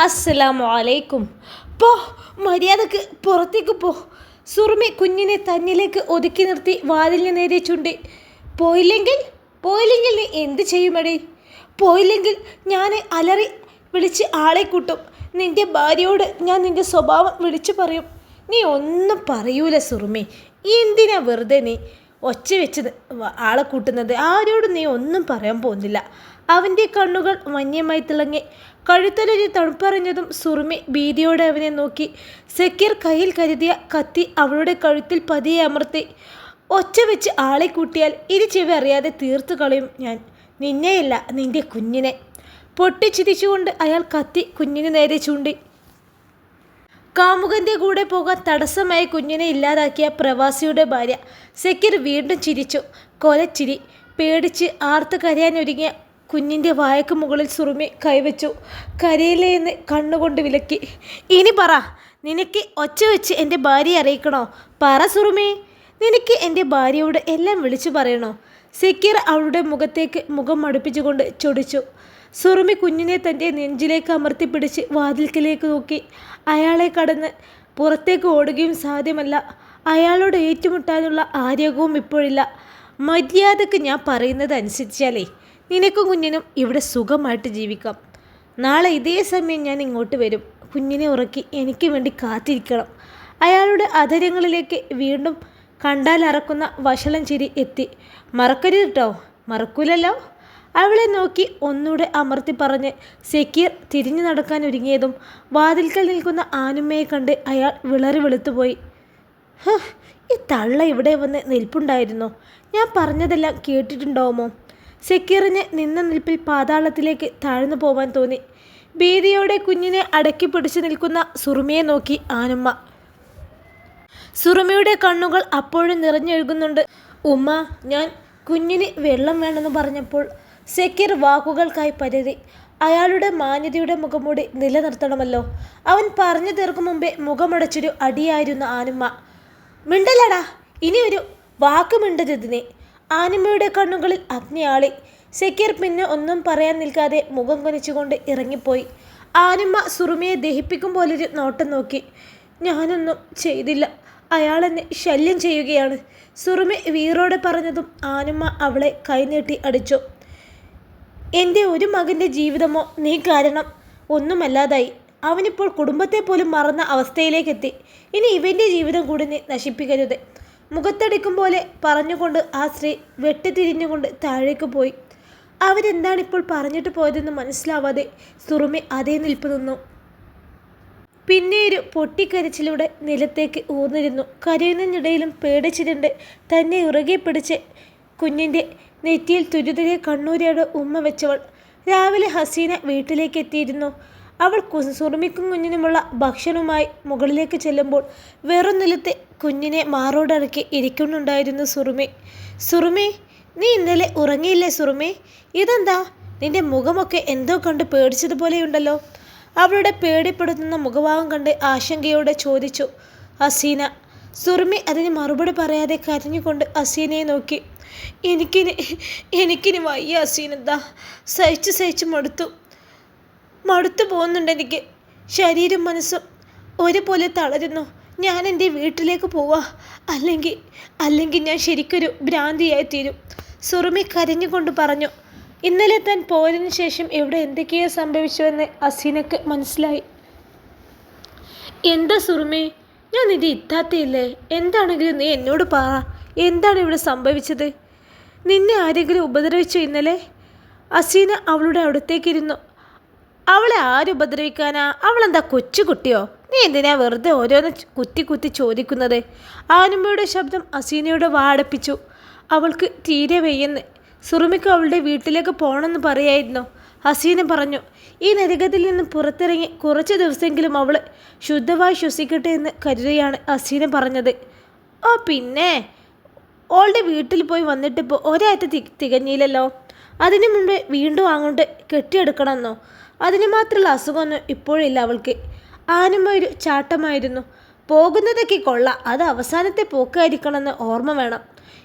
അസ്സലാമു അലൈക്കും. പോ മര്യാദയ്ക്ക് പുറത്തേക്ക് പോ. സുറുമി കുഞ്ഞിനെ തന്നിലേക്ക് ഒതുക്കി നിർത്തി വാതിലിന് നേരെ ചുണ്ടി. പോയില്ലെങ്കിൽ? പോയില്ലെങ്കിൽ നീ എന്ത് ചെയ്യുമടി? പോയില്ലെങ്കിൽ ഞാൻ അലറി വിളിച്ച് ആളെ കൂട്ടും. നിന്റെ ഭാര്യയോട് ഞാൻ നിന്റെ സ്വഭാവം വിളിച്ചു പറയും. നീ ഒന്നും പറയൂല സുറുമി എന്തിനാ വെറുതെ നീ ഒച്ച വെച്ച് ആളെ കൂട്ടുന്നത്? ആരോടും നീ ഒന്നും പറയാൻ പോകുന്നില്ല. അവന്റെ കണ്ണുകൾ വന്യമായി തിളങ്ങി. കഴുത്തലൊരു തണുപ്പറിഞ്ഞതും സുറുമി ഭീതിയോടെ അവനെ നോക്കി. സക്കീർ കയ്യിൽ കരുതിയ കത്തി അവളുടെ കഴുത്തിൽ പതിയെ അമർത്തി. ഒച്ച വെച്ച് ആളെ കൂട്ടിയാൽ ഇനി ചെവി അറിയാതെ തീർത്തു കളയും ഞാൻ. നിന്നെയല്ല നിന്റെ കുഞ്ഞിനെ. പൊട്ടിച്ചിരിച്ചുകൊണ്ട് അയാൾ കത്തി കുഞ്ഞിന് നേരെ ചൂണ്ടി. കാമുകന്റെ കൂടെ പോകാൻ തടസ്സമായി കുഞ്ഞിനെ ഇല്ലാതാക്കിയ പ്രവാസിയുടെ ഭാര്യ. സക്കീർ വീണ്ടും ചിരിച്ചു. കൊലച്ചിരി. പേടിച്ച് ആർത്ത് കരയാനൊരുങ്ങിയ കുഞ്ഞിന്റെ വായക്ക് മുകളിൽ സുറുമി കൈവച്ചു. കരയിലേ എന്ന് കണ്ണുകൊണ്ട് വിലക്കി. ഇനി പറ നിനക്ക് ഒച്ച വെച്ച് എന്റെ ഭാര്യയെ അറിയിക്കണോ? പറ സുറുമി. നിനക്ക് എന്റെ ഭാര്യയോട് എല്ലാം വിളിച്ചു പറയണോ? സക്കീർ അവളുടെ മുഖത്തേക്ക് മുഖം മടുപ്പിച്ചുകൊണ്ട് ചൊടിച്ചു. സുറുമി കുഞ്ഞിനെ തന്റെ നെഞ്ചിലേക്ക് അമർത്തിപ്പിടിച്ച് വാതിൽക്കലേക്ക് നോക്കി. അയാളെ കടന്ന് പുറത്തേക്ക് ഓടുകയും സാധ്യമല്ല. അയാളോട് ഏറ്റുമുട്ടാനുള്ള ആരോഗ്യവും ഇപ്പോഴില്ല. മര്യാദയ്ക്ക് ഞാൻ പറയുന്നത് അനുസരിച്ചാലേ. നിനക്കും കുഞ്ഞിനും ഇവിടെ സുഖമായിട്ട് ജീവിക്കാം. നാളെ ഇതേ സമയം ഞാൻ ഇങ്ങോട്ട് വരും. കുഞ്ഞിനെ ഉറക്കി എനിക്ക് വേണ്ടി കാത്തിരിക്കണം. അയാളുടെ അധരങ്ങളിലേക്ക് വീണ്ടും കണ്ടാൽ അറക്കുന്ന വഷളം ചിരി എത്തി. മറക്കരുത് കേട്ടോ മറക്കൂലല്ലോ? അവളെ നോക്കി ഒന്നുകൂടെ അമർത്തി പറഞ്ഞ് സെക്കീർ തിരിഞ്ഞു നടക്കാൻ ഒരുങ്ങിയതും വാതിൽക്കൽ നിൽക്കുന്ന ആനുമ്മയെ കണ്ട് അയാൾ വിളറി വെളുത്തുപോയി. ഈ തള്ള ഇവിടെ വന്ന് നിൽപ്പുണ്ടായിരുന്നു? ഞാൻ പറഞ്ഞതെല്ലാം കേട്ടിട്ടുണ്ടാവുമോ? സെക്കീറിന് നിന്ന നിൽപ്പിൽ പാതാളത്തിലേക്ക് താഴ്ന്നു പോവാൻ തോന്നി. ഭീതിയോടെ കുഞ്ഞിനെ അടക്കി പിടിച്ചു നിൽക്കുന്ന സുറുമിയെ നോക്കി ആനുമ്മ. സുറുമിയുടെ കണ്ണുകൾ അപ്പോഴും നിറഞ്ഞൊഴുകുന്നുണ്ട്. ഉമ്മ ഞാൻ കുഞ്ഞിന് വെള്ളം വേണമെന്ന് പറഞ്ഞപ്പോൾ സെക്കീർ വാക്കുകൾക്കായി പരതി അയാളുടെ മാന്യതയുടെ മുഖംമൂടി നിലനിർത്തണമല്ലോ. അവൻ പറഞ്ഞു തീർക്കും മുമ്പേ മുഖമടച്ചൊരു അടിയായിരുന്നു ആനുമ്മ. മിണ്ടലടാ ഇനി ഒരു വാക്ക് മിണ്ടരുതിനെ ആനിമയുടെ കണ്ണുകളിൽ അഗ്നിയാളി. സെക്കീർ പിന്നെ ഒന്നും പറയാൻ നിൽക്കാതെ മുഖം കൊനിച്ചുകൊണ്ട് ഇറങ്ങിപ്പോയി. ആനിമ സുറുമിയെ ദഹിപ്പിക്കും പോലൊരു നോട്ടം നോക്കി. ഞാനൊന്നും ചെയ്തില്ല. അയാൾ എന്നെ ശല്യം ചെയ്യുകയാണ്. സുറുമി വീറോടെ പറഞ്ഞതും ആനുമ്മ അവളെ കൈനീട്ടി അടിച്ചു. എന്റെ ഒരു മകന്റെ ജീവിതമോ? നീ കാരണം ഒന്നുമല്ലാതായി. അവനിപ്പോൾ കുടുംബത്തെ പോലും മറന്ന അവസ്ഥയിലേക്കെത്തി. ഇനി ഇവന്റെ ജീവിതം കൂടി നീ നശിപ്പിക്കരുത്. മുഖത്തടിക്കും പോലെ പറഞ്ഞുകൊണ്ട് ആ സ്ത്രീ വെട്ടിത്തിരിഞ്ഞുകൊണ്ട് താഴേക്ക് പോയി. അവരെന്താണിപ്പോൾ പറഞ്ഞിട്ട് പോയതെന്ന് മനസ്സിലാവാതെ സുറുമി അതേ നിൽപ്പ് നിന്നു. പിന്നെ ഒരു പൊട്ടിക്കരച്ചിലൂടെ നിലത്തേക്ക് ഊർന്നിരുന്നു. കരയുന്നതിനിടയിലും പേടിച്ചിട്ടുണ്ട്. തന്നെ ഉറകെ പിടിച്ച് കുഞ്ഞിന്റെ നെറ്റിയിൽ തുരുതരെ കണ്ണൂരിയോട് ഉമ്മ വെച്ചവൾ. രാവിലെ ഹസീന വീട്ടിലേക്ക് എത്തിയിരുന്നു. അവൾ സുറുമിക്കും കുഞ്ഞിനുമുള്ള ഭക്ഷണവുമായി മുകളിലേക്ക് ചെല്ലുമ്പോൾ വെറും നിലത്തെ കുഞ്ഞിനെ മാറോടടക്കി ഇരിക്കുന്നുണ്ടായിരുന്നു സുറുമി. സുറുമി നീ ഇന്നലെ ഉറങ്ങിയില്ലേ സുറുമി? ഇതെന്താ? നിന്റെ മുഖമൊക്കെ എന്തോ കണ്ട് പേടിച്ചതുപോലെയുണ്ടല്ലോ. അവളുടെ പേടിപ്പെടുത്തുന്ന മുഖഭാവം കണ്ട് ആശങ്കയോടെ ചോദിച്ചു അസീന. സുറുമി അതിന് മറുപടി പറയാതെ കരഞ്ഞുകൊണ്ട് അസീനയെ നോക്കി. എനിക്കിനി എനിക്കിനി വയ്യ ഹസീനെന്താ സഹിച്ച് സഹിച്ച് മടുത്തു. മടുത്തു പോകുന്നുണ്ട് എനിക്ക്. ശരീരം മനസ്സും ഒരുപോലെ തളരുന്നു. ഞാൻ എന്റെ വീട്ടിലേക്ക് പോവാ. അല്ലെങ്കിൽ അല്ലെങ്കിൽ ഞാൻ ശരിക്കൊരു ഭ്രാന്തിയായി തീരും സുറുമി കരഞ്ഞുകൊണ്ട് പറഞ്ഞു ഇന്നലെ താൻ പോയതിന് ശേഷം ഇവിടെ എന്തൊക്കെയോ സംഭവിച്ചുവെന്ന് അസീനക്ക് മനസ്സിലായി. എന്താ സുറുമി? ഞാൻ നിന്റെ ഇത്താത്തയില്ലേ? എന്താണെങ്കിലും നീ എന്നോട് പറ. എന്താണ് ഇവിടെ സംഭവിച്ചത്? നിന്നെ ആരെങ്കിലും ഉപദ്രവിച്ചു ഇന്നലെ? അസീന അവളുടെ അടുത്തേക്കിരുന്നു. അവളെ ആര് ഉപദ്രവിക്കാനാ? അവളെന്താ കൊച്ചുകുട്ടിയോ? നീ എന്തിനാ വെറുതെ ഓരോന്ന് കുത്തി കുത്തി ചോദിക്കുന്നത്? ആനുമ്മയുടെ ശബ്ദം അസീനയുടെ വാടപ്പിച്ചു. അവൾക്ക് തീരെ വയ്യെന്ന്. സുറുമിക്ക് അവളുടെ വീട്ടിലേക്ക് പോകണമെന്ന് പറയായിരുന്നു. ഹസീന പറഞ്ഞു ഈ നരകത്തിൽ നിന്ന് പുറത്തിറങ്ങി കുറച്ച് ദിവസമെങ്കിലും അവൾ ശുദ്ധമായി ശ്വസിക്കട്ടെ എന്ന് കരുതിയാണ് ഹസീന പറഞ്ഞത്. ഓ പിന്നെ? ഓളുടെ വീട്ടിൽ പോയി വന്നിട്ടിപ്പോൾ ഒരാഴ്ച തികഞ്ഞില്ലല്ലോ. അതിനു മുമ്പേ വീണ്ടും അങ്ങോട്ട് കെട്ടിയെടുക്കണമെന്നോ? അതിന് മാത്രമുള്ള അസുഖമൊന്നും ഇപ്പോഴില്ല അവൾക്ക്. ആനമ്മ ഒരു ചാട്ടമായിരുന്നു. പോകുന്നതൊക്കെ കൊള്ള. അത് അവസാനത്തെ പോക്കായിരിക്കണമെന്ന് ഓർമ്മ വേണം.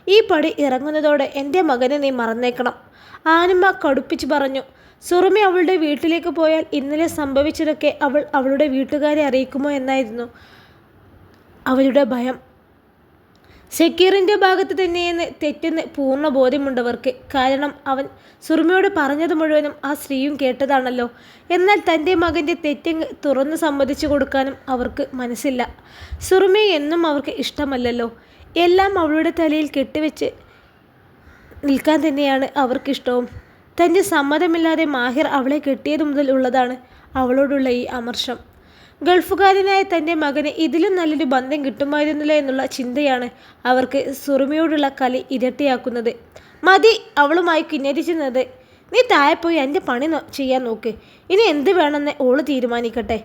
ഈ പടി ഇറങ്ങുന്നതോടെ എന്റെ മകനെ നീ മറന്നേക്കണം. ആനമ്മ കടുപ്പിച്ച് പറഞ്ഞു. സുറുമി അവളുടെ വീട്ടിലേക്ക് പോയാൽ ഇന്നലെ സംഭവിച്ചതൊക്കെ അവൾ അവളുടെ വീട്ടുകാരെ അറിയിക്കുമോ എന്നായിരുന്നു അവരുടെ ഭയം. സെക്കീറിന്റെ ഭാഗത്ത് തന്നെയെന്ന് തെറ്റെന്ന് പൂർണ ബോധ്യമുണ്ടവർക്ക്. കാരണം അവൻ സുറുമയോട് പറഞ്ഞത് മുഴുവനും ആ സ്ത്രീയും കേട്ടതാണല്ലോ. എന്നാൽ തന്റെ മകന്റെ തെറ്റങ്ങ് തുറന്ന് സമ്മതിച്ചു കൊടുക്കാനും അവർക്ക് മനസ്സില്ല. സുറുമയെ എന്നും അവർക്ക് ഇഷ്ടമല്ലല്ലോ. എല്ലാം അവളുടെ തലയിൽ കെട്ടിവെച്ച് നിൽക്കാൻ തന്നെയാണ് അവർക്കിഷ്ടവും. തന്റെ സമ്മതമില്ലാതെ മാഹിർ അവളെ കെട്ടിയത് മുതൽ ഉള്ളതാണ് അവളോടുള്ള ഈ അമർഷം. ഗൾഫുകാരനായ തന്റെ മകന് ഇതിലും നല്ലൊരു ബന്ധം കിട്ടുമായിരുന്നില്ല എന്നുള്ള ചിന്തയാണ് അവർക്ക് സുറുമയോടുള്ള കളി ഇരട്ടിയാക്കുന്നത്. മതി അവളുമായി കിന്നരിച്ചിരുന്നത് നീ താഴെ പോയി എന്റെ പണി ചെയ്യാൻ നോക്ക്. ഇനി എന്ത് വേണമെന്ന് ഓൾ തീരുമാനിക്കട്ടെ.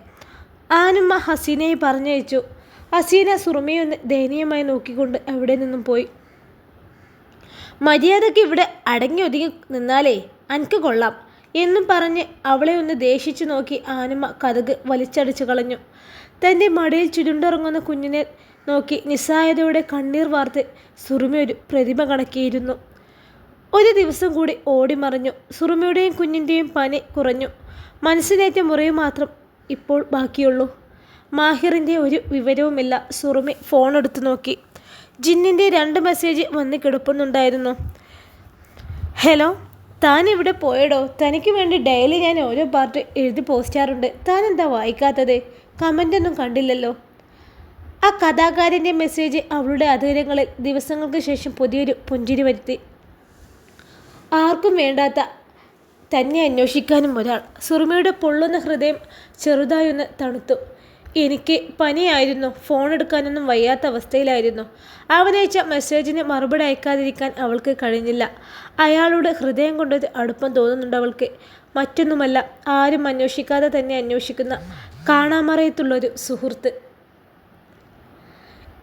ആനുമ്മ ഹസീനയെ പറഞ്ഞയച്ചു. ഹസീന സുറുമയെ ഒന്ന് ദയനീയമായി നോക്കിക്കൊണ്ട് അവിടെ നിന്നും പോയി. മര്യാദയ്ക്ക് ഇവിടെ അടങ്ങി ഒതുങ്ങി നിന്നാലേ അനക്ക് കൊള്ളാം. എന്നും പറഞ്ഞ് അവളെ ഒന്ന് ദേഷിച്ചു നോക്കി ആനമ്മ കഥക് വലിച്ചടിച്ചു കളഞ്ഞു. തന്റെ മടിയിൽ ചുരുണ്ടിറങ്ങുന്ന കുഞ്ഞിനെ നോക്കി നിസ്സായതയോടെ കണ്ണീർ വാർത്ത് സുറുമി ഒരു പ്രതിമ കണക്കിയിരുന്നു. ഒരു ദിവസം കൂടി ഓടിമറിഞ്ഞു സുറുമിയുടെയും കുഞ്ഞിന്റെയും പനി കുറഞ്ഞു. മനസ്സിനേറ്റ മുറിവ് മാത്രം ഇപ്പോൾ ബാക്കിയുള്ളൂ. മാഹിറിന്റെ ഒരു വിവരവുമില്ല. സുറുമി ഫോൺ എടുത്തു നോക്കി. ജിന്നിന്റെ രണ്ട് മെസ്സേജ് വന്ന് കിടപ്പുന്നുണ്ടായിരുന്നു. ഹലോ? താൻ ഇവിടെ പോയടോ. തനിക്ക് വേണ്ടി ഡെയിലി ഞാൻ ഓരോ പാർട്ട് എഴുതി പോസ്റ്റാറുണ്ട് താൻ എന്താ വായിക്കാത്തത്? കമന്റൊന്നും കണ്ടില്ലല്ലോ. ആ കഥാകാരന്റെ മെസ്സേജ് അവളുടെ അധീരങ്ങളിൽ ദിവസങ്ങൾക്ക് ശേഷം പുതിയൊരു പുഞ്ചിരി വരുത്തി. ആർക്കും വേണ്ടാത്ത തന്നെ അന്വേഷിക്കാനും ഒരാൾ. സുറുമയുടെ പൊള്ളുന്ന ഹൃദയം ചെറുതായൊന്ന് തണുത്തു. എനിക്ക് പനിയായിരുന്നു. ഫോൺ എടുക്കാനൊന്നും വയ്യാത്ത അവസ്ഥയിലായിരുന്നു. അവനയച്ച മെസ്സേജിന് മറുപടി അയക്കാതിരിക്കാൻ അവൾക്ക് കഴിഞ്ഞില്ല. അയാളുടെ ഹൃദയം കൊണ്ടൊരു അടുപ്പം തോന്നുന്നുണ്ട് അവൾക്ക്. മറ്റൊന്നുമല്ല ആരും അന്വേഷിക്കാതെ തന്നെ അന്വേഷിക്കുന്ന കാണാമറയത്തുള്ളൊരു സുഹൃത്ത്.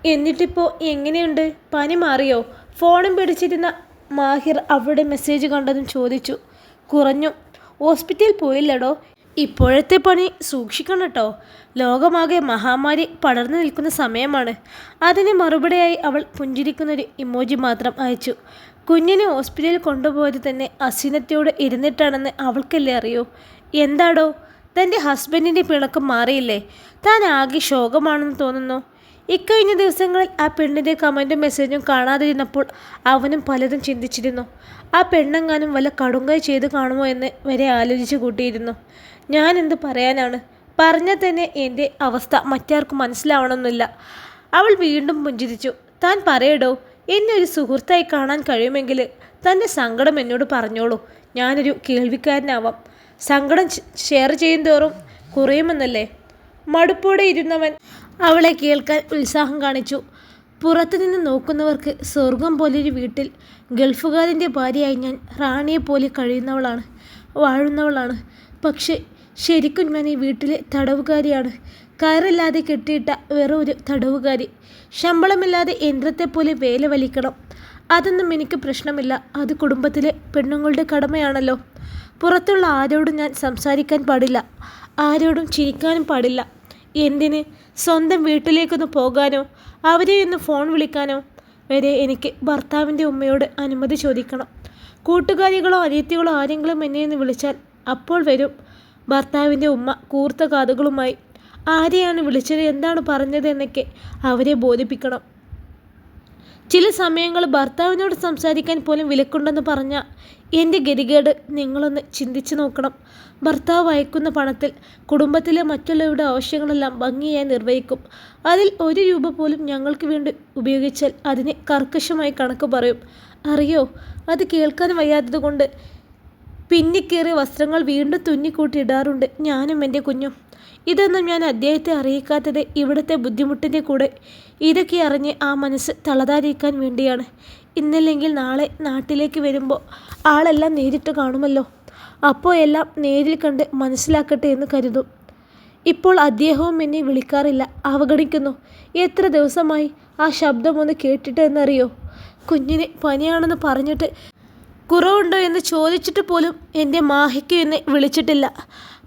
എന്നിട്ടിപ്പോൾ എങ്ങനെയുണ്ട്? പനി മാറിയോ? ഫോണും പിടിച്ചിരുന്ന മാഹിർ അവളുടെ മെസ്സേജ് കണ്ടതും ചോദിച്ചു. കുറഞ്ഞു. ഹോസ്പിറ്റലിൽ പോയില്ലടോ? ഇപ്പോഴത്തെ പണി സൂക്ഷിക്കണം കേട്ടോ. ലോകമാകെ മഹാമാരി പടർന്നു നിൽക്കുന്ന സമയമാണ്. അതിന് മറുപടിയായി അവൾ പുഞ്ചിരിക്കുന്നൊരു ഇമോജി മാത്രം അയച്ചു. കുഞ്ഞിനെ ഹോസ്പിറ്റലിൽ കൊണ്ടുപോയത് തന്നെ അസിനത്തോട് ഇരുന്നിട്ടാണെന്ന് അവൾക്കല്ലേ അറിയൂ? എന്താടോ? തന്റെ ഹസ്ബൻഡിന്റെ പിണക്കം മാറിയില്ലേ? താൻ ആകെ ശോകമാണെന്ന് തോന്നുന്നു. ഇക്കഴിഞ്ഞ ദിവസങ്ങളിൽ ആ പെണ്ണിന്റെ കമന്റും മെസ്സേജും കാണാതിരുന്നപ്പോൾ അവനും പലതും ചിന്തിച്ചിരുന്നു. ആ പെണ്ണെങ്ങാനും വല്ല കടുങ്കൈ ചെയ്ത് കാണുമോ എന്ന് വരെ ആലോചിച്ച് കൂട്ടിയിരുന്നു. ഞാൻ എന്ത് പറയാനാണ്? പറഞ്ഞാൽ തന്നെ എന്റെ അവസ്ഥ മറ്റാർക്കും മനസ്സിലാവണമെന്നില്ല. അവൾ വീണ്ടും പുഞ്ചിരിച്ചു. താൻ പറയടോ എന്നെ ഒരു സുഹൃത്തായി കാണാൻ കഴിയുമെങ്കിൽ തന്റെ സങ്കടം എന്നോട് പറഞ്ഞോളൂ. ഞാനൊരു കേൾവിക്കാരനാവാം. സങ്കടം ഷെയർ ചെയ്യും തോറും കുറയുമെന്നല്ലേ? മടുപ്പോടെ ഇരുന്നവൻ അവളെ കേൾക്കാൻ ഉത്സാഹം കാണിച്ചു. പുറത്തുനിന്ന് നോക്കുന്നവർക്ക് സ്വർഗം പോലൊരു വീട്ടിൽ ഗൾഫുകാരന്റെ ഭാര്യയായി ഞാൻ റാണിയെ പോലെ കഴിയുന്നവളാണ് വാഴുന്നവളാണ്. പക്ഷേ ശരിക്കും ഞാൻ ഈ വീട്ടിലെ തടവുകാരിയാണ്. കയറില്ലാതെ കെട്ടിയിട്ട വെറും ഒരു തടവുകാരി. ശമ്പളമില്ലാതെ യന്ത്രത്തെപ്പോലെ വേല വലിക്കണം. അതൊന്നും എനിക്ക് പ്രശ്നമില്ല. അത് കുടുംബത്തിലെ പെണ്ണുങ്ങളുടെ കടമയാണല്ലോ. പുറത്തുള്ള ആരോടും ഞാൻ സംസാരിക്കാൻ പാടില്ല. ആരോടും ചിരിക്കാനും പാടില്ല. എന്തിന്? സ്വന്തം വീട്ടിലേക്കൊന്ന് പോകാനോ? അവരെ ഒന്ന് ഫോൺ വിളിക്കാനോ? വരെ എനിക്ക് ഭർത്താവിന്റെ ഉമ്മയോട് അനുമതി ചോദിക്കണം. കൂട്ടുകാരികളോ അനിയത്തികളോ ആരെങ്കിലും എന്നെ ഒന്ന് വിളിച്ചാൽ അപ്പോൾ വരും. ഭർത്താവിന്റെ ഉമ്മ കൂർത്ത കാതുകളുമായി ആരെയാണ് വിളിച്ചത് എന്താണ് പറഞ്ഞത് എന്നൊക്കെ അവരെ ബോധിപ്പിക്കണം. ചില സമയങ്ങൾ ഭർത്താവിനോട് സംസാരിക്കാൻ പോലും വിലക്കുണ്ടെന്ന് പറഞ്ഞ എന്റെ ഗതികേട് നിങ്ങളൊന്ന് ചിന്തിച്ചു നോക്കണം. ഭർത്താവ് അയക്കുന്ന പണത്തിൽ കുടുംബത്തിലെ മറ്റുള്ളവരുടെ ആവശ്യങ്ങളെല്ലാം ഭംഗിയായി നിർവഹിക്കും. അതിൽ ഒരു രൂപ പോലും ഞങ്ങൾക്ക് വേണ്ടി ഉപയോഗിച്ചാൽ അതിനെ കർക്കശമായി കണക്ക് പറയും. അറിയോ? അത് കേൾക്കാൻ വയ്യാത്തതുകൊണ്ട് പിന്നിക്കേറിയ വസ്ത്രങ്ങൾ വീണ്ടും തുന്നിക്കൂട്ടി ഇടാറുണ്ട്. ഞാനും എന്റെ കുഞ്ഞും. ഇതൊന്നും ഞാൻ അദ്ദേഹത്തെ അറിയിക്കാത്തത് ഇവിടുത്തെ ബുദ്ധിമുട്ടിന്റെ കൂടെ. ഇതൊക്കെ അറിഞ്ഞ് ആ മനസ്സ് തളതാതിരിക്കാൻ വേണ്ടിയാണ്. ഇന്നല്ലെങ്കിൽ നാളെ നാട്ടിലേക്ക് വരുമ്പോൾ ആളെല്ലാം നേരിട്ട് കാണുമല്ലോ. അപ്പോൾ എല്ലാം നേരിൽ കണ്ട് മനസ്സിലാക്കട്ടെ എന്ന് കരുതും. ഇപ്പോൾ അദ്ദേഹവും എന്നെ വിളിക്കാറില്ല. അവഗണിക്കുന്നു. എത്ര ദിവസമായി ആ ശബ്ദം ഒന്ന് കേട്ടിട്ട് എന്നറിയോ? കുഞ്ഞിന് പനിയാണെന്ന് പറഞ്ഞിട്ട് കുറവുണ്ടോ എന്ന് ചോദിച്ചിട്ട് പോലും എന്റെ മാഹിക്ക് എന്നെ വിളിച്ചിട്ടില്ല.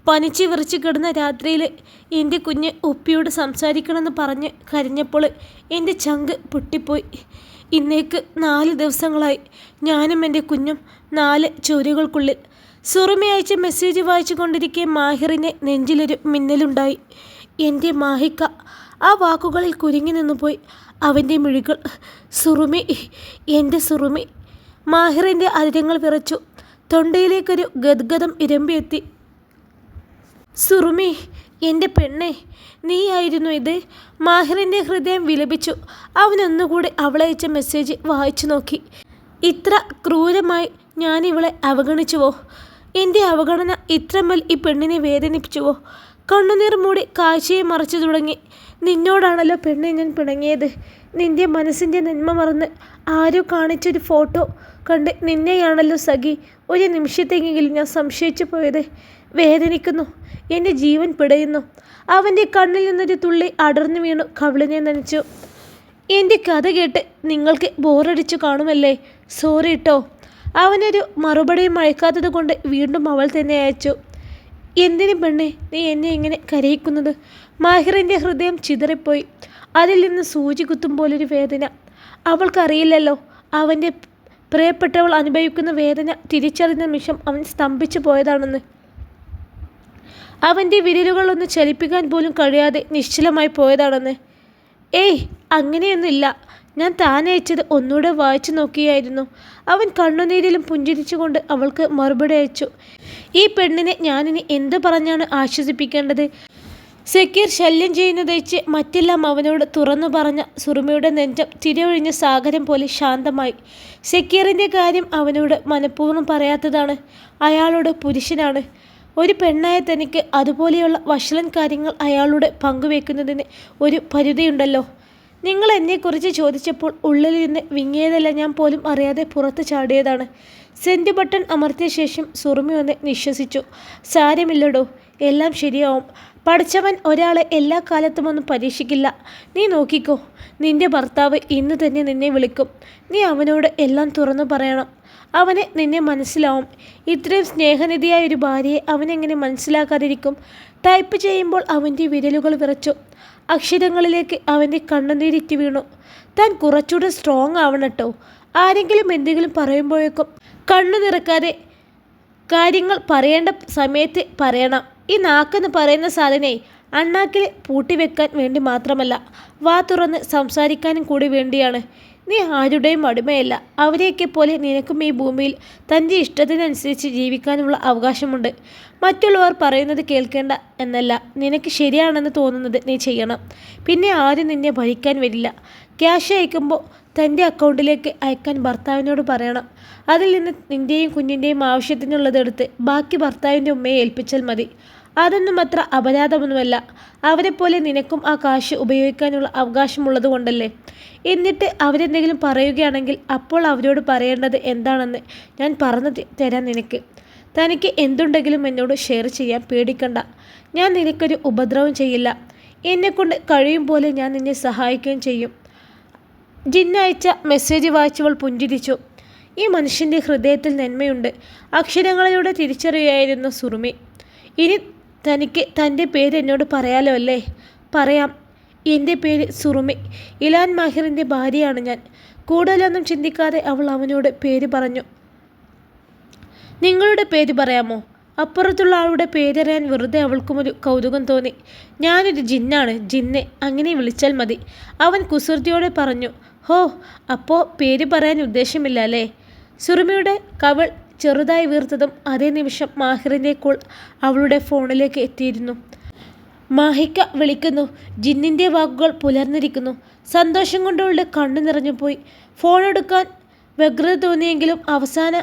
പനിച്ച് വിറച്ച് കിടന്ന രാത്രിയിൽ എന്റെ കുഞ്ഞ് ഉപ്പിയോട് സംസാരിക്കണമെന്ന് പറഞ്ഞ് കരഞ്ഞപ്പോൾ എന്റെ ചങ്ക് പൊട്ടിപ്പോയി. ഇന്നേക്ക് നാല് ദിവസങ്ങളായി ഞാനും എന്റെ കുഞ്ഞും നാല് ചുവരുകൾക്കുള്ളിൽ സുറുമി അയച്ച മെസ്സേജ് വായിച്ചു കൊണ്ടിരിക്കെ മാഹിറിന് നെഞ്ചിലൊരു മിന്നലുണ്ടായി. എന്റെ മാഹിക്ക ആ വാക്കുകളിൽ കുരുങ്ങി നിന്നുപോയി. അവന്റെ മിഴികൾ സുറുമി എന്റെ സുറുമി മാഹിറിന്റെ അതിരങ്ങൾ വിറച്ചു. തൊണ്ടയിലേക്കൊരു ഗദ്ഗതം ഇരമ്പിയെത്തി. സുറുമി എന്റെ പെണ്ണെ നീയായിരുന്നു ഇത്. മാഹിറിന്റെ ഹൃദയം വിലപിച്ചു. അവനൊന്നുകൂടി അവളയച്ച മെസ്സേജ് വായിച്ചു നോക്കി. ഇത്ര ക്രൂരമായി ഞാനിവളെ അവഗണിച്ചുവോ? എന്റെ അവഗണന ഇത്രമേൽ ഈ പെണ്ണിനെ വേദനിപ്പിച്ചുവോ? കണ്ണുനീർ മൂടി കാഴ്ചയെ മറച്ചു തുടങ്ങി. നിന്നോടാണല്ലോ പെണ്ണെ ഞാൻ പിണങ്ങിയത്. നിന്റെ മനസ്സിന്റെ നന്മ മറന്ന് ആരോ കാണിച്ചൊരു ഫോട്ടോ കണ്ട് നിന്നെയാണല്ലോ സഖി. ഒരു നിമിഷത്തെങ്കിലും ഞാൻ സംശയിച്ചു പോയത്. വേദനിക്കുന്നു. എന്റെ ജീവൻ പിടയുന്നു. അവന്റെ കണ്ണിൽ നിന്നൊരു തുള്ളി അടർന്നു വീണു കവിളിനെ നനച്ചു. എന്റെ കഥ കേട്ട് നിങ്ങൾക്ക് ബോറടിച്ചു കാണുമല്ലേ? സോറി കേട്ടോ അവനൊരു മറുപടിയും അയക്കാത്തത് കൊണ്ട് വീണ്ടും അവൾ തന്നെ അയച്ചു. എന്തിനു പെണ്ണെ? നീ എന്നെ ഇങ്ങനെ കരയിക്കുന്നത്? മാഹിറിന്റെ ഹൃദയം ചിതറിപ്പോയി. അതിൽ നിന്ന് സൂചി കുത്തും പോലൊരു വേദന. അവൾക്കറിയില്ലല്ലോ. അവന്റെ പ്രിയപ്പെട്ടവൾ അനുഭവിക്കുന്ന വേദന തിരിച്ചറിഞ്ഞ നിമിഷം അവൻ സ്തംഭിച്ചു പോയതാണെന്ന്. അവന്റെ വിരലുകളൊന്ന് ചലിപ്പിക്കാൻ പോലും കഴിയാതെ നിശ്ചലമായി പോയതാണെന്ന്. ഏയ് അങ്ങനെയൊന്നുമില്ല. ഞാൻ താൻ അയച്ചത് ഒന്നുകൂടെ വായിച്ചു നോക്കിയായിരുന്നു. അവൻ കണ്ണുനീരിലും പുഞ്ചിരിച്ചുകൊണ്ട് അവൾക്ക് മറുപടി അയച്ചു. ഈ പെണ്ണിനെ ഞാനിനി എന്ത് പറഞ്ഞാണ് ആശ്വസിപ്പിക്കേണ്ടത്? സക്കീർ ശല്യം ചെയ്യുന്നതയച്ച് മറ്റെല്ലാം അവനോട് തുറന്നു പറഞ്ഞ സുറുമയുടെ നെഞ്ചം തിരയൊഴിഞ്ഞ സാഗരം പോലെ ശാന്തമായി. സക്കീറിന്റെ കാര്യം അവനോട് മനഃപൂർവം പറയാത്തതാണ്. അയാളോട് പുരുഷനാണ്. ഒരു പെണ്ണായ തനിക്ക് അതുപോലെയുള്ള വഷളൻ കാര്യങ്ങൾ അയാളോട് പങ്കുവെക്കുന്നതിന് ഒരു പരിധിയുണ്ടല്ലോ. നിങ്ങൾ എന്നെക്കുറിച്ച് ചോദിച്ചപ്പോൾ ഉള്ളിൽ നിന്ന് വിങ്ങിയതല്ല ഞാൻ പോലും അറിയാതെ പുറത്ത് ചാടിയതാണ്. സെന്റ് ബട്ടൺ അമർത്തിയ ശേഷം സുറുമി വന്ന് നിശ്വസിച്ചു. സാരമില്ലടോ എല്ലാം ശരിയാവും. പഠിച്ചവൻ ഒരാളെ എല്ലാ കാലത്തും ഒന്നും പരീക്ഷിക്കില്ല. നീ നോക്കിക്കോ നിന്റെ ഭർത്താവ് ഇന്ന് തന്നെ നിന്നെ വിളിക്കും. നീ അവനോട് എല്ലാം തുറന്നു പറയണം. അവന് നിന്നെ മനസ്സിലാവും. ഇത്രയും സ്നേഹനിധിയായ ഒരു ഭാര്യയെ അവനെങ്ങനെ മനസ്സിലാക്കാതിരിക്കും? ടൈപ്പ് ചെയ്യുമ്പോൾ അവന്റെ വിരലുകൾ വിറച്ചു. അക്ഷരങ്ങളിലേക്ക് അവന്റെ കണ്ണുനീരിറ്റ് വീണു. താൻ കുറച്ചുകൂടെ സ്ട്രോങ് ആവണട്ടോ. ആരെങ്കിലും എന്തെങ്കിലും പറയുമ്പോഴേക്കും കണ്ണു നിറക്കാതെ കാര്യങ്ങൾ പറയേണ്ട സമയത്ത് പറയണം. ഈ നാക്കെന്ന് പറയുന്ന സാധനയെ അണ്ണാക്കിൽ പൂട്ടിവെക്കാൻ വേണ്ടി മാത്രമല്ല. വാ തുറന്ന് സംസാരിക്കാനും കൂടി വേണ്ടിയാണ്. നീ ആരുടെയും അടിമയല്ല. അവരെയൊക്കെ പോലെ നിനക്കും ഈ ഭൂമിയിൽ തന്റെ ഇഷ്ടത്തിനനുസരിച്ച് ജീവിക്കാനുള്ള അവകാശമുണ്ട്. മറ്റുള്ളവർ പറയുന്നത് കേൾക്കേണ്ട എന്നല്ല. നിനക്ക് ശരിയാണെന്ന് തോന്നുന്നത് നീ ചെയ്യണം. പിന്നെ ആരും നിന്നെ ഭരിക്കാൻ വരില്ല. ക്യാഷ് അയക്കുമ്പോൾ തന്റെ അക്കൗണ്ടിലേക്ക് അയക്കാൻ ഭർത്താവിനോട് പറയണം. അതിൽ നിന്ന് നിന്റെയും കുഞ്ഞിന്റെയും ആവശ്യത്തിനുള്ളതെടുത്ത് ബാക്കി ഭർത്താവിന്റെ ഉമ്മയെ ഏൽപ്പിച്ചാൽ മതി. അതൊന്നും അത്ര അപരാധമൊന്നുമല്ല. അവരെപ്പോലെ നിനക്കും ആ കാശ് ഉപയോഗിക്കാനുള്ള അവകാശമുള്ളത് കൊണ്ടല്ലേ എന്നിട്ട് അവരെന്തെങ്കിലും പറയുകയാണെങ്കിൽ അപ്പോൾ അവരോട് പറയേണ്ടത് എന്താണെന്ന് ഞാൻ പറഞ്ഞു തരാം നിനക്ക്. തനിക്ക് എന്തുണ്ടെങ്കിലും എന്നോട് ഷെയർ ചെയ്യാൻ പേടിക്കണ്ട. ഞാൻ നിനക്കൊരു ഉപദ്രവം ചെയ്യില്ല. എന്നെക്കൊണ്ട് കഴിയും പോലെ ഞാൻ നിന്നെ സഹായിക്കുകയും ചെയ്യും. ജിന്നയച്ച മെസ്സേജ് വായിച്ചവൾ പുഞ്ചിരിച്ചു. ഈ മനുഷ്യന്റെ ഹൃദയത്തിൽ നന്മയുണ്ട്. അക്ഷരങ്ങളിലൂടെ തിരിച്ചറിയായിരുന്നു സുറുമി. ഇനി തനിക്ക് തന്റെ പേര് എന്നോട് പറയാലോ അല്ലേ? പറയാം. എന്റെ പേര് സുറുമി. ഇലാൻ മാഹിറിന്റെ ഭാര്യയാണ് ഞാൻ. കൂടുതലൊന്നും ചിന്തിക്കാതെ അവൾ അവനോട് പേര് പറഞ്ഞു. നിങ്ങളുടെ പേര് പറയാമോ? അപ്പുറത്തുള്ള ആളുടെ പേരറിയാൻ വെറുതെ അവൾക്കും ഒരു കൗതുകം തോന്നി. ഞാനൊരു ജിന്നാണ് ജിന്നെ. അങ്ങനെ വിളിച്ചാൽ മതി. അവൻ കുസൃതിയോടെ പറഞ്ഞു ഹോ അപ്പോൾ പേര് പറയാൻ ഉദ്ദേശമില്ല അല്ലേ? സുറുമിയുടെ കവൾ ചെറുതായി വീർത്തതും അതേ നിമിഷം മാഹിറിന്റെ കോൾ അവളുടെ ഫോണിലേക്ക് എത്തിയിരുന്നു. മാഹിക്ക വിളിക്കുന്നു. ജിന്നിന്റെ വാക്കുകൾ പുലർന്നിരിക്കുന്നു. സന്തോഷം കൊണ്ട് അവളുടെ കണ്ണു നിറഞ്ഞുപോയി. ഫോൺ എടുക്കാൻ വ്യഗ്രത തോന്നിയെങ്കിലും അവസാന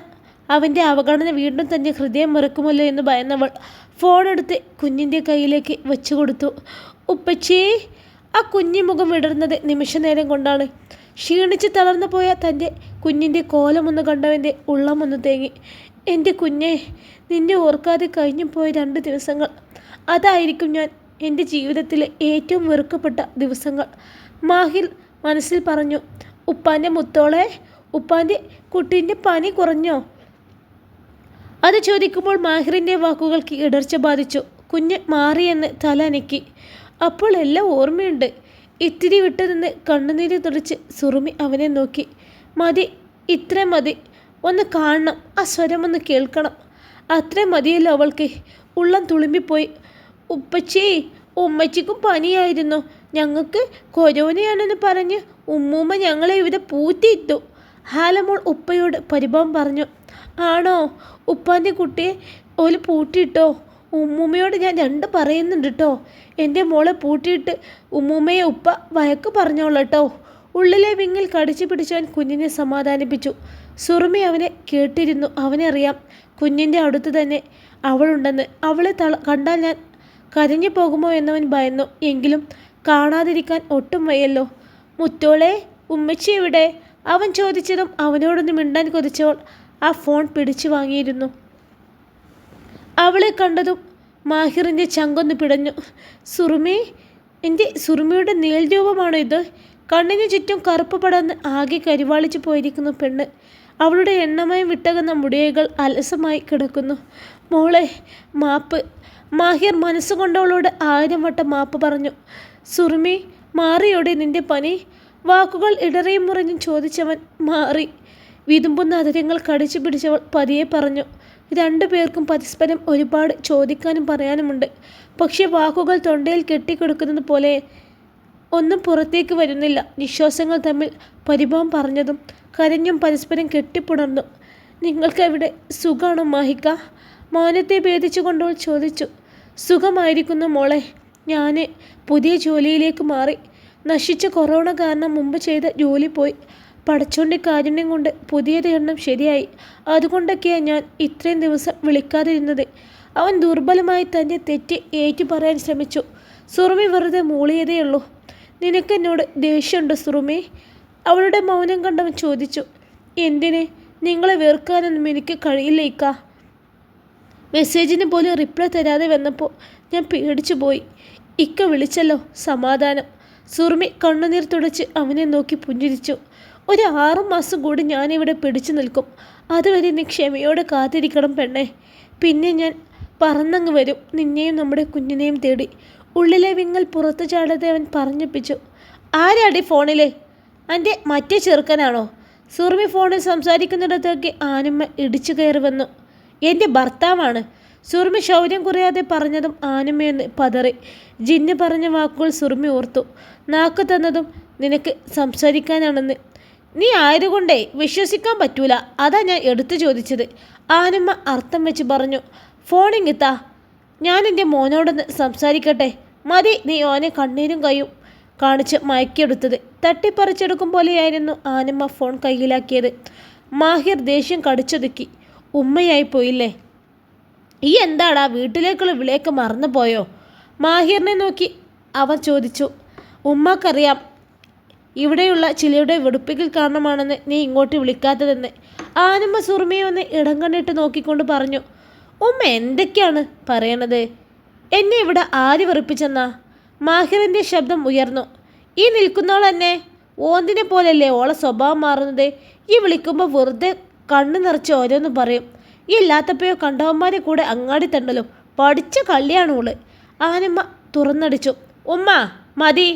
അവന്റെ അവഗണന വീണ്ടും തന്നെ ഹൃദയം മറക്കുമല്ലോ എന്ന് ഭയന്നവൾ ഫോണെടുത്ത് കുഞ്ഞിന്റെ കയ്യിലേക്ക് വെച്ചു കൊടുത്തു. ഉപ്പച്ചേ ആ കുഞ്ഞി മുഖം വിടർന്നത് നിമിഷനേരം കൊണ്ടാണ്. ക്ഷീണിച്ച് തളർന്നു പോയ തന്റെ കുഞ്ഞിന്റെ കോലമൊന്ന് കണ്ടവന്റെ ഉള്ളമൊന്ന് തേങ്ങി. എന്റെ കുഞ്ഞെ നിന്നെ ഓർക്കാതെ കഴിഞ്ഞു പോയ രണ്ട് ദിവസങ്ങൾ. അതായിരിക്കും ഞാൻ എന്റെ ജീവിതത്തിലെ ഏറ്റവും വെറുക്കപ്പെട്ട ദിവസങ്ങൾ. മാഹിൽ മനസ്സിൽ പറഞ്ഞു ഉപ്പാന്റെ മുത്തോളെ ഉപ്പാന്റെ കുട്ടീന്റെ പനി കുറഞ്ഞോ? അത് ചോദിക്കുമ്പോൾ മാഹിറിന്റെ വാക്കുകൾക്ക് ഇടർച്ച ബാധിച്ചു. കുഞ്ഞ് മാറിയെന്ന് തല അനക്കി അപ്പോൾ എല്ലാം ഓർമ്മയുണ്ട്. ഇത്തിരി വിട്ടു നിന്ന് കണ്ണുനീര് തുടച്ച് സുറുമി അവനെ നോക്കി. മതി ഇത്ര മതി. ഒന്ന് കാണണം ആ സ്വരം ഒന്ന് കേൾക്കണം. അത്ര മതിയല്ലോ അവൾക്ക്. ഉള്ളം തുളുമ്പിപ്പോയി. ഉപ്പച്ചി ഉമ്മച്ചിക്കും പനിയായിരുന്നു. ഞങ്ങൾക്ക് കൊരോനയാണെന്ന് പറഞ്ഞ് ഉമ്മൂമ്മ ഞങ്ങളെ ഇവിടെ പൂത്തിയിട്ടു. ഹാലമോൾ ഉപ്പയോട് പരിഭവം പറഞ്ഞു. ആണോ? ഉപ്പാന്റെ കുട്ടിയെ ഓൽ പൂട്ടിയിട്ടോ? ഉമ്മൂമ്മയോട് ഞാൻ രണ്ട് പറയുന്നുണ്ട് കേട്ടോ എന്റെ മോളെ പൂട്ടിയിട്ട് ഉമ്മൂമ്മയെ ഉപ്പ വഴക്ക് പറഞ്ഞോളട്ടോ. ഉള്ളിലെ വിങ്ങിൽ കടിച്ചു പിടിച്ചവൻ കുഞ്ഞിനെ സമാധാനിപ്പിച്ചു. സുറുമി അവനെ കേട്ടിരുന്നു. അവനറിയാം കുഞ്ഞിന്റെ അടുത്ത് തന്നെ അവളുണ്ടെന്ന്. അവളെ തള കണ്ടാൽ ഞാൻ കരഞ്ഞു പോകുമോ എന്നവൻ ഭയന്നു. എങ്കിലും കാണാതിരിക്കാൻ ഒട്ടും വയ്യല്ലോ. മുത്തോളെ ഉമ്മച്ചി എവിടെ? അവൻ ചോദിച്ചതും അവനോടൊന്ന് മിണ്ടാൻ കൊതിച്ചവൾ ആ ഫോൺ പിടിച്ചു വാങ്ങിയിരുന്നു. അവളെ കണ്ടതും മാഹിറിന്റെ ചങ്കൊന്ന് പിടഞ്ഞു. സുറുമി എന്റെ സുറുമിയുടെ നീൽരൂപമാണോ ഇത്? കണ്ണിന് ചുറ്റും കറുപ്പ് പടന്ന് ആകെ കരിവാളിച്ചു പോയിരിക്കുന്നു പെണ്ണ്. അവളുടെ എണ്ണമയം വിട്ടകുന്ന മുടിയകൾ അലസമായി കിടക്കുന്നു. മോളെ മാപ്പ്. മാഹിർ മനസ്സുകൊണ്ടവളോട് ആയിരം വട്ടം മാപ്പ് പറഞ്ഞു. സുറുമി മാറിയോടെ നിന്റെ പനി? വാക്കുകൾ ഇടറിയും മുറിഞ്ഞും ചോദിച്ചവൻ മാറി. വിതുമ്പുന്ന അതിരങ്ങൾ കടിച്ചു പിടിച്ചവൾ പതിയെ പറഞ്ഞു രണ്ടു പേർക്കും പരസ്പരം ഒരുപാട് ചോദിക്കാനും പറയാനുമുണ്ട്. പക്ഷെ വാക്കുകൾ തൊണ്ടയിൽ കെട്ടിക്കൊടുക്കുന്നത് പോലെ ഒന്നും പുറത്തേക്ക് വരുന്നില്ല നിശ്വാസങ്ങൾ തമ്മിൽ പരിഭവം പറഞ്ഞതും കരഞ്ഞും പരസ്പരം കെട്ടിപ്പുണർന്നു. നിങ്ങൾക്ക് എവിടെ സുഖമാണോ മാഹിക്ക മൗനത്തെ ഭേദിച്ചുകൊണ്ടവൾ ചോദിച്ചു. സുഖമായിരിക്കുന്നു മോളെ. ഞാൻ പുതിയ ജോലിയിലേക്ക് മാറി. നശിച്ച കൊറോണ കാരണം മുമ്പ് ചെയ്ത ജോലി പോയി. പടച്ചോന്റെ കാരുണ്യം കൊണ്ട് പുതിയൊരു എണ്ണം ശരിയായി. അതുകൊണ്ടൊക്കെയാണ് ഞാൻ ഇത്രയും ദിവസം വിളിക്കാതിരുന്നത്. അവൻ ദുർബലമായി തന്നെ തെറ്റ് ഏറ്റു പറയാൻ ശ്രമിച്ചു. സുറുമി വെറുതെ മൂളിയതേയുള്ളൂ നിനക്കെന്നോട് ദേഷ്യമുണ്ട് സുറുമി? അവളുടെ മൗനം കണ്ടവൻ ചോദിച്ചു. എന്തിന്? നിങ്ങളെ വെറുക്കാനൊന്നും എനിക്ക് കഴിയില്ല ഇക്ക. മെസ്സേജിന് പോലും റിപ്ലൈ തരാതെ വന്നപ്പോൾ ഞാൻ പേടിച്ചു പോയി. ഇക്ക വിളിച്ചല്ലോ സമാധാനം. സുറുമി കണ്ണുനീർ തുടച്ച് അവനെ നോക്കി പുഞ്ചിരിച്ചു. ഒരു ആറു മാസം കൂടി ഞാനിവിടെ പിടിച്ചു നിൽക്കും. അതുവരെ നീ ക്ഷമയോടെ കാത്തിരിക്കണം പെണ്ണെ. പിന്നെ ഞാൻ പറന്നങ്ങ് വരും. നിന്നെയും നമ്മുടെ കുഞ്ഞിനെയും തേടി. ഉള്ളിലെ വിങ്ങൽ പുറത്തു ചാടാതെ അവൻ പറഞ്ഞിപ്പിച്ചു. ആരാടി ഫോണിലെ? എന്റെ മറ്റേ ചെറുക്കനാണോ? സുറുമി ഫോണിൽ സംസാരിക്കുന്നിടത്തേക്ക് ആനമ്മ ഇടിച്ചു കയറി വന്നു. എന്റെ ഭർത്താവാണ്. സുറുമി ശൗര്യം കുറയാതെ പറഞ്ഞതും ആനമ്മയെന്ന് പതറി. ജിന്ന് പറഞ്ഞ വാക്കുകൾ സുറുമി ഓർത്തു. നാക്ക് തന്നതും നിനക്ക് സംസാരിക്കാനാണെന്ന് നീ ആയതുകൊണ്ടേ വിശ്വസിക്കാൻ പറ്റൂല. അതാ ഞാൻ എടുത്തു ചോദിച്ചത്. ആനമ്മ അർത്ഥം വെച്ച് പറഞ്ഞു ഫോണിങ് ഫോണിങ്ങിത്താ ഞാൻ എന്റെ മോനോടൊന്ന് സംസാരിക്കട്ടെ. മതി നീ ഓനെ കണ്ണീരും കയ്യും കാണിച്ച് മയക്കിയെടുത്തത്. തട്ടിപ്പറിച്ചെടുക്കും പോലെയായിരുന്നു ആനമ്മ ഫോൺ കയ്യിലാക്കിയത്. മാഹിർ ദേഷ്യം കടിച്ചൊതുക്കി ഉമ്മയായി പോയില്ലേ? ഈ എന്താടാ വീട്ടിലേക്കുള്ള വിളിയൊക്കെ മറന്നു പോയോ മാഹിറിനെ നോക്കി അവൻ ചോദിച്ചു ഉമ്മക്കറിയാം ഇവിടെയുള്ള ചിലയുടെ വെടുപ്പിക്കൽ കാരണമാണെന്ന് നീ ഇങ്ങോട്ട് വിളിക്കാത്തതെന്ന് ആനമ്മ സുറുമയെ ഒന്ന് ഇടം കണ്ടിട്ട് നോക്കിക്കൊണ്ട് പറഞ്ഞു ഉമ്മ എന്തൊക്കെയാണ് പറയണത്? എന്നെ ഇവിടെ ആര് വെറുപ്പിച്ചെന്നാ? മാഹിറിന്റെ ശബ്ദം ഉയർന്നു ഈ നിൽക്കുന്നവൾ തന്നെ ഓന്തിനെ പോലെയല്ലേ ഓളെ സ്വഭാവം മാറുന്നത്? ഈ വിളിക്കുമ്പോൾ വെറുതെ കണ്ണു നിറച്ച് ഓരോന്ന് പറയും. ഈ ഇല്ലാത്തപ്പോയോ കണ്ടവന്മാരെ കൂടെ അങ്ങാടി തണ്ടലും. പഠിച്ച കള്ളിയാണ് ഓൾ. ആനമ്മ തുറന്നടിച്ചു ഉമ്മ മതി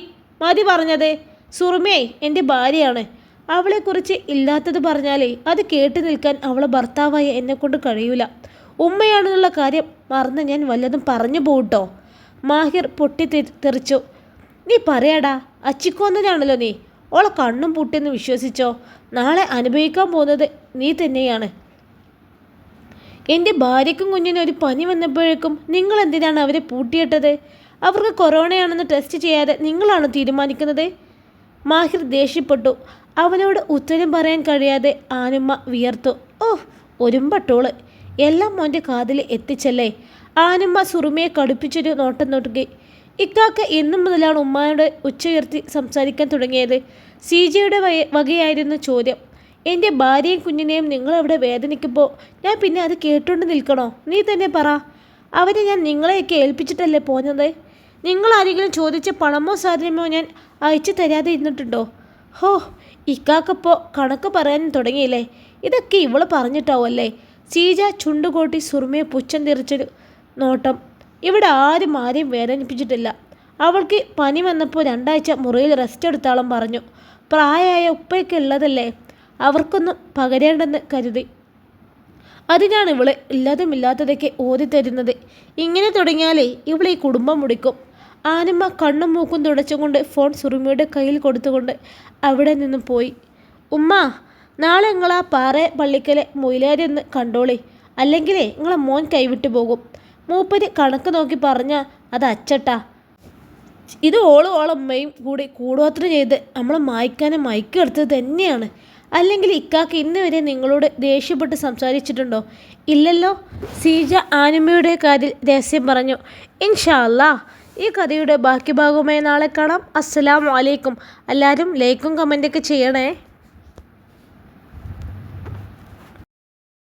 മതി പറഞ്ഞത്. സുറുമേ എന്റെ ഭാര്യയാണ്. അവളെക്കുറിച്ച് ഇല്ലാത്തത് പറഞ്ഞാലേ അത് കേട്ടു നിൽക്കാൻ അവളെ ഭർത്താവായ എന്നെക്കൊണ്ട് കഴിയൂല. ഉമ്മയാണെന്നുള്ള കാര്യം മറന്ന് ഞാൻ വല്ലതും പറഞ്ഞു പോട്ടോ മാഹിർ പൊട്ടി തെറിച്ചു. നീ പറയാടാ അച്ചിക്കൊന്നതാണല്ലോ നീ. ഓളെ കണ്ണും പൂട്ടിയെന്ന് വിശ്വസിച്ചോ? നാളെ അനുഭവിക്കാൻ പോകുന്നത് നീ തന്നെയാണ്. എന്റെ ഭാര്യയ്ക്കും കുഞ്ഞിനും ഒരു പനി വന്നപ്പോഴേക്കും നിങ്ങൾ എന്തിനാണ് അവരെ പൂട്ടിയിട്ടത്? അവർക്ക് കൊറോണയാണെന്ന് ടെസ്റ്റ് ചെയ്യാതെ നിങ്ങളാണ് തീരുമാനിക്കുന്നത്? മാഹിർ ദേഷ്യപ്പെട്ടു. അവനോട് ഉത്തരം പറയാൻ കഴിയാതെ ആനുമ്മ വിയർത്തു. ഓ ഒരുമ്പട്ടോൾ. എല്ലാം മോന്റെ കാതിൽ എത്തിച്ചല്ലേ? ആനുമ്മ സുറുമയെ കടുപ്പിച്ചൊരു നോട്ടം നോട്ടുകി. ഇക്കാക്ക എന്നു മുതലാണ് ഉമ്മയുടെ ഉച്ചയുയർത്തി സംസാരിക്കാൻ തുടങ്ങിയത്. സി ജിയുടെ വകയായിരുന്നു ചോദ്യം. എന്റെ ഭാര്യയും കുഞ്ഞിനെയും നിങ്ങളവിടെ വേദനിക്കുമ്പോൾ ഞാൻ പിന്നെ അത് കേട്ടുകൊണ്ട് നിൽക്കണോ? നീ തന്നെ പറ. അവരെ ഞാൻ നിങ്ങളെയൊക്കെ ഏൽപ്പിച്ചിട്ടല്ലേ പോന്നത്? നിങ്ങൾ ആരെങ്കിലും ചോദിച്ച പണമോ സാധനമോ ഞാൻ അയച്ചു തരാതെ ഇരുന്നിട്ടുണ്ടോ? ഹോ ഇക്കാക്കപ്പോൾ കണക്ക് പറയാൻ തുടങ്ങിയില്ലേ? ഇതൊക്കെ ഇവൾ പറഞ്ഞിട്ടാവുമല്ലേ സീജ ചുണ്ടുകൂട്ടി സുറുമയെ പുച്ഛം തിരിച്ചൊരു നോട്ടം. ഇവിടെ ആരും ആരെയും വേദനിപ്പിച്ചിട്ടില്ല. അവൾക്ക് പനി വന്നപ്പോൾ രണ്ടാഴ്ച മുറിയിൽ റെസ്റ്റ് എടുത്താളം പറഞ്ഞു. പ്രായമായ ഉപ്പയൊക്കെ ഉള്ളതല്ലേ? അവർക്കൊന്നും പകരേണ്ടെന്ന് കരുതി. അതിനാണ് ഇവൾ ഇല്ലാതും ഇല്ലാത്തതൊക്കെ ഓതി തരുന്നത് ഇങ്ങനെ തുടങ്ങിയാലേ ഇവളെ കുടുംബം മുടിക്കും. ആനമ്മ കണ്ണും മൂക്കും തുടച്ചുകൊണ്ട് ഫോൺ സുറുമിയുടെ കയ്യിൽ കൊടുത്തുകൊണ്ട് അവിടെ നിന്ന് പോയി. ഉമ്മ നാളെ നിങ്ങൾ പാറ പള്ളിക്കലെ മൊയിലാരി ഒന്ന് കണ്ടോളേ. അല്ലെങ്കിലേ നിങ്ങളെ മോൻ കൈവിട്ടു പോകും. മൂപ്പര് കണക്ക് നോക്കി പറഞ്ഞ അത് അച്ചട്ടാ. ഇത് ഓളും ഓളമ്മയും കൂടി കൂടോത്ര ചെയ്ത് നമ്മളെ മായ്ക്കാനെ മയക്കെടുത്തത് തന്നെയാണ്. അല്ലെങ്കിൽ ഇക്കാക്ക് ഇന്ന് വരെ നിങ്ങളോട് ദേഷ്യപ്പെട്ട് സംസാരിച്ചിട്ടുണ്ടോ? ഇല്ലല്ലോ. സീജ ആനിമയുടെ കാര്യം രഹസ്യം പറഞ്ഞു. ഇൻഷാ അല്ലാ ഈ കഥയുടെ ബാക്കി ഭാഗവുമായി നാളെ കാണാം. അസ്സലാമു അലൈക്കും. എല്ലാവരും ലൈക്കും കമന്റൊക്കെ ചെയ്യണേ.